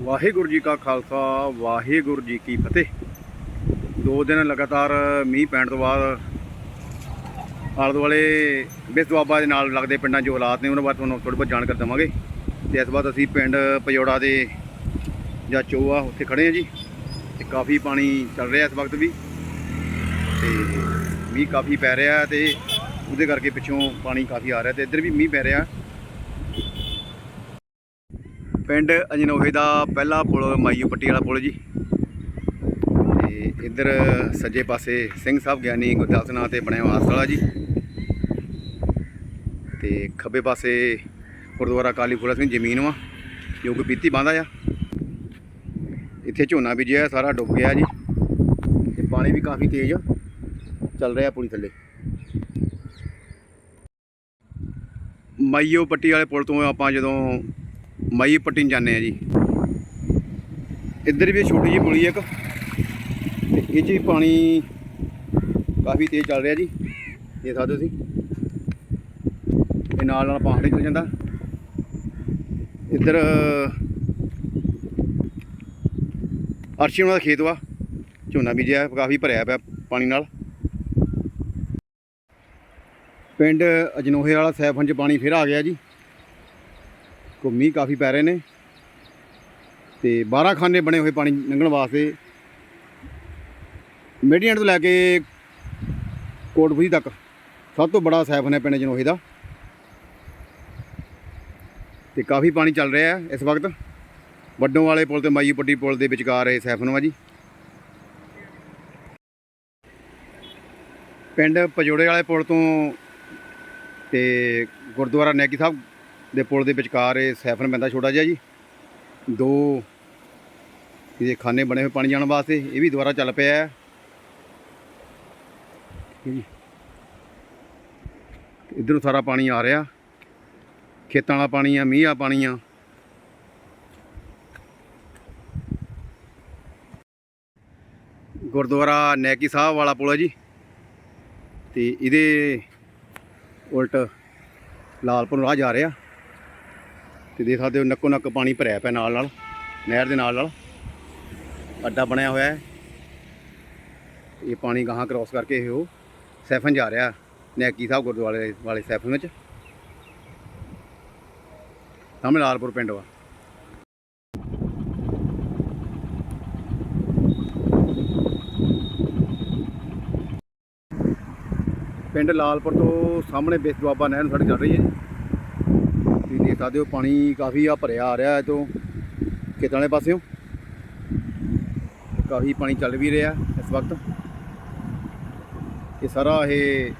ਵਾਹਿਗੁਰੂ ਜੀ ਕਾ ਖਾਲਸਾ, ਵਾਹਿਗੁਰੂ ਜੀ ਕੀ ਫਤਿਹ। ਦੋ ਦਿਨ ਲਗਾਤਾਰ ਮੀਂਹ ਪੈਣ ਤੋਂ ਬਾਅਦ ਆਲੇ ਦੁਆਲੇ ਬਿਸਦੁਆਬਾ ਦੇ ਨਾਲ ਲੱਗਦੇ ਪਿੰਡਾਂ 'ਚ ਹਾਲਾਤ ਨੇ, ਉਹਨਾਂ ਬਾਰੇ ਤੁਹਾਨੂੰ ਥੋੜੀ ਬਹੁਤ ਜਾਣਕਾਰੀ ਦੇਵਾਂਗੇ। ਤੇ ਇਸ ਵਾਰ ਅਸੀਂ ਪਿੰਡ ਪਜੋੜਾ ਦੇ ਜਾਂ ਚੋਆ ਉੱਥੇ ਖੜੇ ਹਾਂ ਜੀ। ਤੇ ਕਾਫੀ ਪਾਣੀ ਚੱਲ ਰਿਹਾ ਇਸ ਵਕਤ ਵੀ। ਤੇ ਮੀਂਹ ਕਾਫੀ ਪੈ ਰਿਹਾ ਤੇ ਉਹਦੇ ਕਰਕੇ ਪਿੱਛੋਂ ਪਾਣੀ ਕਾਫੀ ਆ ਰਿਹਾ ਤੇ ਇੱਧਰ ਵੀ ਮੀਂਹ ਪੈ ਰਿਹਾ। ਪਿੰਡ ਅਜਨੋਹੇ ਦਾ ਪਹਿਲਾ ਪੁਲ, ਮਾਈਓ ਪੱਟੀ ਵਾਲਾ ਪੁਲ ਜੀ। ਤੇ ਇੱਧਰ ਸੱਜੇ ਪਾਸੇ ਸਿੰਘ ਸਾਹਿਬ ਗਿਆਨੀ ਗੁਰਦਾਸ ਨਾਂ ਤੇ ਬਣਿਆ ਹੋਇਆ ਹਸਪਤਾਲ ਜੀ। ਤੇ ਖੱਬੇ ਪਾਸੇ ਗੁਰਦੁਆਰਾ ਕਾਲੀ ਫੂਲਾ ਸਿੰਘ ਜ਼ਮੀਨ ਵਾ, ਜੋ ਕਿ ਪੀਤੀ ਬਾਂਦਾ ਆ। ਇੱਥੇ ਝੋਨਾ ਬੀਜਿਆ, ਸਾਰਾ ਡੁੱਬ ਗਿਆ ਜੀ। ਤੇ ਪਾਣੀ ਵੀ ਕਾਫੀ ਤੇਜ਼ ਚੱਲ ਰਿਹਾ ਪੁਲੀ ਥੱਲੇ। ਮਾਈਓ ਪੱਟੀ ਵਾਲੇ ਪੁਲ ਤੋਂ ਆਪਾਂ ਜਦੋਂ ਮਾਈ ਪੱਟੀ ਨੂੰ ਜਾਂਦੇ ਆ ਜੀ। ਇੱਧਰ ਵੀ ਛੋਟੀ ਜਿਹੀ ਪੁਲੀ ਇੱਕ। ਤੇ ਇਹ 'ਚ ਪਾਣੀ ਕਾਫੀ ਤੇਜ਼ ਚੱਲ ਰਿਹਾ ਜੀ। ਇਹ ਸਕਦੇ ਤੁਸੀਂ ਇਹ ਨਾਲ ਨਾਲ ਪਹਾੜੀ ਚਲ ਜਾਂਦਾ। ਇੱਧਰ, ਅਰਸ਼ੀ ਉਹਨਾਂ ਦਾ ਖੇਤ ਵਾ। ਝੋਨਾ ਬੀਜਿਆ, ਕਾਫੀ ਭਰਿਆ ਪਿਆ ਪਾਣੀ ਨਾਲ। ਪਿੰਡ ਅਜਨੋਹੇ ਵਾਲਾ ਸੈਫਨ 'ਚ ਪਾਣੀ ਫਿਰ ਆ ਗਿਆ ਜੀ। ਘੁੰਮੀ ਕਾਫੀ ਪੈ ਰਹੇ ਨੇ। ਤੇ 12 ਖਾਨੇ ਬਣੇ ਹੋਏ ਪਾਣੀ ਲੰਘਣ ਵਾਸਤੇ। ਮੀਡੀਅਨ ਤੋਂ ਲੈ ਕੇ ਕੋਟਪੁਰੀ ਤੱਕ ਸਭ ਤੋਂ ਬੜਾ ਸੈਫਨ ਹੈ ਪਿੰਡ ਜਨੋਹੇ ਦਾ। ਤੇ ਕਾਫੀ ਪਾਣੀ ਚੱਲ ਰਿਹਾ ਹੈ ਇਸ ਵਕਤ। ਵੱਡੋਂ ਵਾਲੇ ਪੁਲ ਤੇ ਮਾਈ ਪੱਟੀ ਪੁਲ ਦੇ ਵਿਚਕਾਰ ਇਹ ਸੈਫਨ ਵਾ ਜੀ। ਪਿੰਡ ਪਜੋੜੇ ਵਾਲੇ ਪੁਲ ਤੋਂ ਤੇ ਗੁਰਦੁਆਰਾ ਨੈਕੀ ਸਾਹਿਬ ਦੇ ਪੁਲ ਦੇ ਵਿਚਕਾਰ ਇਹ ਸੈਫਨ ਪੈਂਦਾ ਛੋਟਾ ਜਿਹਾ ਜੀ। ਦੋ ਇਹਦੇ ਖਾਨੇ ਬਣੇ ਹੋਏ ਪਾਣੀ ਜਾਣ ਵਾਸਤੇ, ਇਹ ਵੀ ਦੁਬਾਰਾ ਚੱਲ ਪਿਆ ਹੈ। ਜੀ। ਇਧਰੋਂ ਸਾਰਾ ਪਾਣੀ ਆ ਰਿਹਾ। ਖੇਤਾਂ ਵਾਲਾ ਪਾਣੀ ਆ, ਮੀਂਹ ਆ ਪਾਣੀ ਆ। ਗੁਰਦੁਆਰਾ ਨੈਕੀ ਸਾਹਿਬ ਵਾਲਾ ਪੁਲ ਹੈ ਜੀ। ਤੇ ਇਹਦੇ ਉਲਟ ਲਾਲਪੁਰ ਰਾਹ ਜਾ ਰਿਹਾ। ਤੇ ਦੇਖ ਸਕਦੇ ਹੋ ਨੱਕੋ ਨੱਕ ਪਾਣੀ ਭਰਿਆ ਪਿਆ ਨਾਲ ਨਾਲ, ਨਹਿਰ ਦੇ ਨਾਲ ਨਾਲ। ਅੱਡਾ ਬਣਿਆ ਹੋਇਆ ਹੈ। ਇਹ ਪਾਣੀ ਗਾਹਾਂ ਕ੍ਰਾਸ ਕਰਕੇ ਇਹ ਉਹ ਸੈਫਨ ਜਾ ਰਿਹਾ ਨੈਕੀ ਸਾਹਿਬ ਗੁਰਦੁਆਰੇ ਵਾਲੇ ਸੈਫਨ ਵਿੱਚ। ਸਾਹਮਣੇ ਲਾਲਪੁਰ ਪਿੰਡ ਵਾ। ਪਿੰਡ ਲਾਲਪੁਰ ਤੋਂ ਸਾਹਮਣੇ ਬੇਸ ਦੁਆਬਾ ਨਹਿਰ ਨੂੰ ਸੜਕ ਚੱਲ ਰਹੀ ਹੈ। ਤੁਸੀਂ ਦੇਖ ਸਕਦੇ ਹੋ, ਪਾਣੀ ਕਾਫੀ ਆ, ਭਰਿਆ ਆ ਰਿਹਾ ਹੈ ਤੋਂ ਖੇਤਾਂ ਵਾਲੇ ਪਾਸਿਓਂ। ਕਾਫੀ ਪਾਣੀ ਚੱਲ ਵੀ ਰਿਹਾ ਇਸ ਵਕਤ। ਇਹ ਸਾਰਾ ਇਹ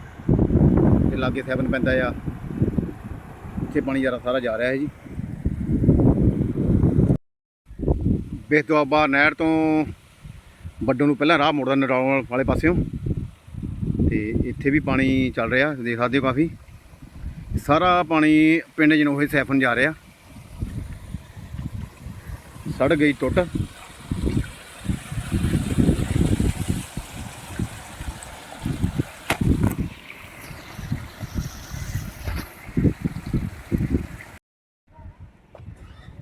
ਇਹ ਲਾਗੇ ਸੈਵਨ ਪੈਂਦਾ ਆ। ਇੱਥੇ ਪਾਣੀ ਜਰਾ ਸਾਰਾ ਜਾ ਰਿਹਾ ਹੈ ਜੀ। ਬੇਸ ਦੁਆਬਾ ਨਹਿਰ ਤੋਂ ਵੱਡੋਂ ਨੂੰ ਪਹਿਲਾਂ ਰਾਹ ਮੁੜਦਾ ਨਰੌਲ ਵਾਲੇ ਪਾਸਿਓਂ। ਤੇ ਇੱਥੇ ਵੀ ਪਾਣੀ ਚੱਲ ਰਿਹਾ, ਦੇਖ ਸਕਦੇ ਹੋ ਕਾਫੀ। ਸਾਰਾ ਪਾਣੀ ਪਿੰਡ ਜਨੋਹੇ ਸੈਫਨ ਜਾ ਰਿਹਾ। ਸੜ ਗਈ ਟੁੱਟ।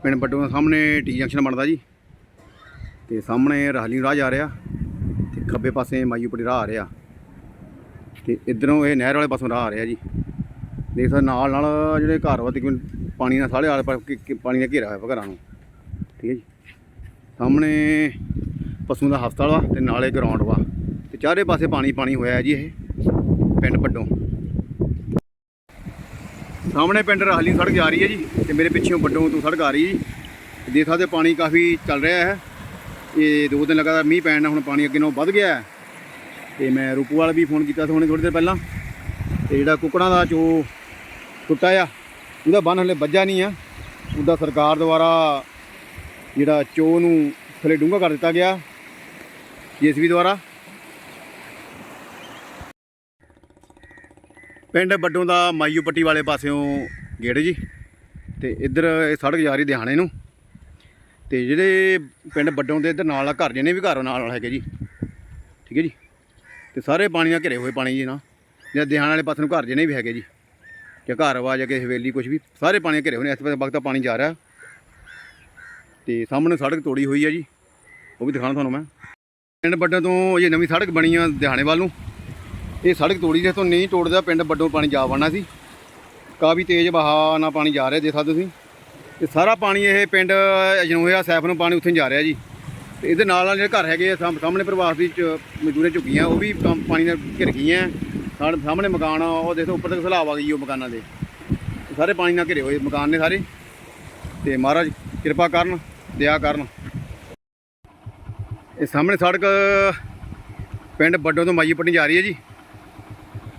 ਪਿੰਡ ਬੱਡੋਂ ਸਾਹਮਣੇ ਟੀ ਜੰਕਸ਼ਨ ਬਣਦਾ ਜੀ। ਤੇ ਸਾਹਮਣੇ ਰਾਹਲੀ ਰਾਹ ਜਾ ਰਿਹਾ ਤੇ ਖੱਬੇ ਪਾਸੇ ਮਾਈਪੁਰੀ ਰਾਹ ਆ ਰਿਹਾ। ਤੇ ਇਧਰੋਂ ਇਹ ਨਹਿਰ ਵਾਲੇ ਪਾਸੋਂ ਰਾਹ ਆ ਰਿਹਾ ਜੀ। ਦੇਖ ਸਕਦੇ ਨਾਲ ਨਾਲ ਜਿਹੜੇ ਘਰ ਵਾ ਤਕਰੀਬਨ ਪਾਣੀ ਨਾਲ ਸਾਲੇ ਆਲੇ ਪਾਸੇ ਪਾਣੀ ਨਾਲ ਘੇਰਾ ਹੋਇਆ ਵਾ ਘਰਾਂ ਨੂੰ। ਠੀਕ ਹੈ ਜੀ। ਸਾਹਮਣੇ ਪਸ਼ੂ ਦਾ ਹਸਪਤਾਲ ਵਾ ਤੇ ਨਾਲੇ ਗਰਾਊਂਡ ਵਾ। ਤੇ ਚਾਰੇ ਪਾਸੇ ਪਾਣੀ ਪਾਣੀ ਹੋਇਆ ਜੀ ਇਹ ਪਿੰਡ ਵੱਡੋਂ। ਸਾਹਮਣੇ ਪਿੰਡ ਰਾਹਲੀ ਸੜਕ ਜਾ ਰਹੀ ਹੈ ਜੀ ਤੇ ਮੇਰੇ ਪਿੱਛੇੋਂ ਵੱਡੋਂ ਤੋਂ ਸੜਕ ਆ ਰਹੀ ਜੀ। ਦੇਖ ਸਕਦੇ ਪਾਣੀ ਕਾਫੀ ਚੱਲ ਰਿਹਾ ਹੈ। ਇਹ ਦੋ ਦਿਨ ਲਗਾਤਾਰ ਮੀਂਹ ਪੈਣ ਨਾਲ ਹੁਣ ਪਾਣੀ ਅੱਗੇ ਨਾਲੋਂ ਵੱਧ ਗਿਆ ਹੈ। ਤੇ ਮੈਂ ਰੂਪੂਵਾਲ ਵੀ ਫੋਨ ਕੀਤਾ ਸੀ ਹੁਣੇ ਥੋੜੀ ਦੇਰ ਪਹਿਲਾਂ। ਤੇ ਜਿਹੜਾ ਕੁੱਕੜਾਂ ਦਾ ਚੋ ਟੁੱਟਾ ਆ ਉਹਦਾ ਬੰਨ ਹਲੇ ਵੱਜਾ ਨਹੀਂ ਆ। ਉਹਦਾ ਸਰਕਾਰ ਦੁਆਰਾ ਜਿਹੜਾ ਚੋ ਨੂੰ ਥੱਲੇ ਡੂੰਘਾ ਕਰ ਦਿੱਤਾ ਗਿਆ। ਜੀਸੀਬੀ ਦੁਆਰਾ। ਪਿੰਡ ਵੱਡੋਂ ਦਾ ਮਾਈਓ ਪੱਟੀ ਵਾਲੇ ਪਾਸਿਓਂ ਗੇੜ ਜੀ। ਤੇ ਇੱਧਰ ਇਹ ਸੜਕ ਜਾ ਰਹੀ ਦਿਹਾਣੇ ਨੂੰ। ਤੇ ਜਿਹੜੇ ਪਿੰਡ ਵੱਡੋਂ ਦੇ ਇੱਧਰ ਨਾਲ ਵਾਲਾ ਘਰ ਜਿਹਨੇ ਵੀ ਘਰ ਨਾਲ ਨਾਲ ਹੈਗੇ ਜੀ। ਠੀਕ ਹੈ ਜੀ। ਤੇ ਸਾਰੇ ਪਾਣੀ ਨਾਲ ਘਿਰੇ ਹੋਏ ਪਾਣੀ ਜੀ ਨਾ। ਜਿਹੜਾ ਦਿਹਾਣ ਵਾਲੇ ਪਾਸੇ ਨੂੰ ਘਰ ਜਿਹਨੇ ਵੀ ਹੈਗੇ ਜੀ। ਜਾਂ ਘਰ ਵਾ ਜਾਂ ਕਿ ਹਵੇਲੀ ਕੁਝ ਵੀ, ਸਾਰੇ ਪਾਣੀ ਘਿਰੇ ਹੋਏ ਨੇ ਇਸ ਵੇਲੇ ਵਕਤ ਪਾਣੀ ਜਾ ਰਿਹਾ। ਤੇ ਸਾਹਮਣੇ ਸੜਕ ਤੋੜੀ ਹੋਈ ਹੈ ਜੀ, ਉਹ ਵੀ ਦਿਖਾਣਾ ਤੁਹਾਨੂੰ ਮੈਂ। ਪਿੰਡ ਵੱਡੋਂ ਤੋਂ ਇਹ ਨਵੀਂ ਸੜਕ ਬਣੀ ਆ ਦਿਹਾਣੇ ਵੱਲ ਨੂੰ। ਇਹ ਸੜਕ ਤੋੜੀ ਜੇ ਤੋਂ ਨਹੀਂ ਤੋੜਦਾ, ਪਿੰਡ ਵੱਡੋਂ ਪਾਣੀ ਜਾ ਵੜਨਾ ਸੀ। ਕਾਫੀ ਤੇਜ਼ ਬਹਾਅ ਨਾਲ ਪਾਣੀ ਜਾ ਰਿਹਾ, ਦੇਖ ਸਕਦੇ ਤੁਸੀਂ। ਤੇ ਸਾਰਾ ਪਾਣੀ ਇਹ ਪਿੰਡ ਜਨੋਇਆ ਸੈਫ ਨੂੰ ਪਾਣੀ ਉੱਥੇ ਜਾ ਰਿਹਾ ਜੀ। ਤੇ ਇਹਦੇ ਨਾਲ ਨਾਲ ਜਿਹੜੇ ਘਰ ਹੈਗੇ ਆ, ਸਾਹਮ- ਸਾਹਮਣੇ ਪ੍ਰਵਾਸ ਦੀ ਚ- ਮਜ਼ਦੂਰੇ ਝੁੱਗੀਆਂ, ਉਹ ਵੀ ਪਾਣੀ ਨਾਲ ਘਿਰ ਗਈਆਂ। ਸਾਡੇ ਸਾਹਮਣੇ ਮਕਾਨ ਆ, ਉਹ ਦੇਖੋ ਉੱਪਰ ਤੱਕ ਸਲਾਬ ਆ ਗਈ ਉਹ ਮਕਾਨਾਂ ਦੇ। ਸਾਰੇ ਪਾਣੀ ਨਾਲ ਘਿਰੇ ਹੋਏ ਮਕਾਨ ਨੇ ਸਾਰੇ। ਤੇ ਮਹਾਰਾਜ, ਕਿਰਪਾ ਕਰਨ, ਦਇਆ ਕਰਨ। ਇਹ ਸਾਹਮਣੇ ਸੜਕ ਪਿੰਡ ਵੱਡੋਂ ਤੋਂ ਮਾਈ ਪੱਟੀ ਜਾ ਰਹੀ ਹੈ ਜੀ।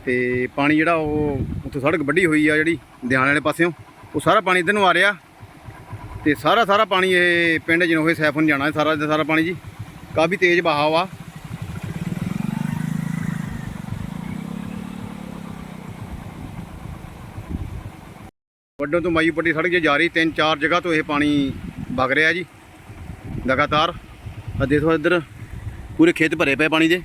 ਤੇ ਪਾਣੀ ਜਿਹੜਾ ਉਹ ਉੱਥੇ ਸੜਕ ਵੱਡੀ ਹੋਈ ਆ ਜਿਹੜੀ ਦਿਹਾਣੇ ਵਾਲੇ ਪਾਸਿਓਂ। ਉਹ ਸਾਰਾ ਪਾਣੀ ਇੱਧਰ ਨੂੰ ਆ ਰਿਹਾ। ਤੇ ਸਾਰਾ ਸਾਰਾ ਪਾਣੀ ਇਹ ਪਿੰਡ ਜਨੋਹੇ ਸੈਫ ਨੂੰ ਜਾਣਾ, ਸਾਰਾ ਦਾ ਸਾਰਾ ਪਾਣੀ ਜੀ। ਕਾਫੀ ਤੇਜ਼ ਵਹਾਅ ਆ ਵੱਡੋਂ ਤੋਂ ਮਾਈ ਪੱਟੀ ਸੜਕ ਜੇ ਜਾ ਰਹੀ, ਤਿੰਨ ਚਾਰ ਜਗ੍ਹਾ ਤੋਂ ਇਹ ਪਾਣੀ ਵਗ ਰਿਹਾ ਜੀ। ਲਗਾਤਾਰ। ਆ ਦੇਖੋ ਇੱਧਰ, ਪੂਰੇ ਖੇਤ ਭਰੇ ਪਏ ਪਾਣੀ ਦੇ।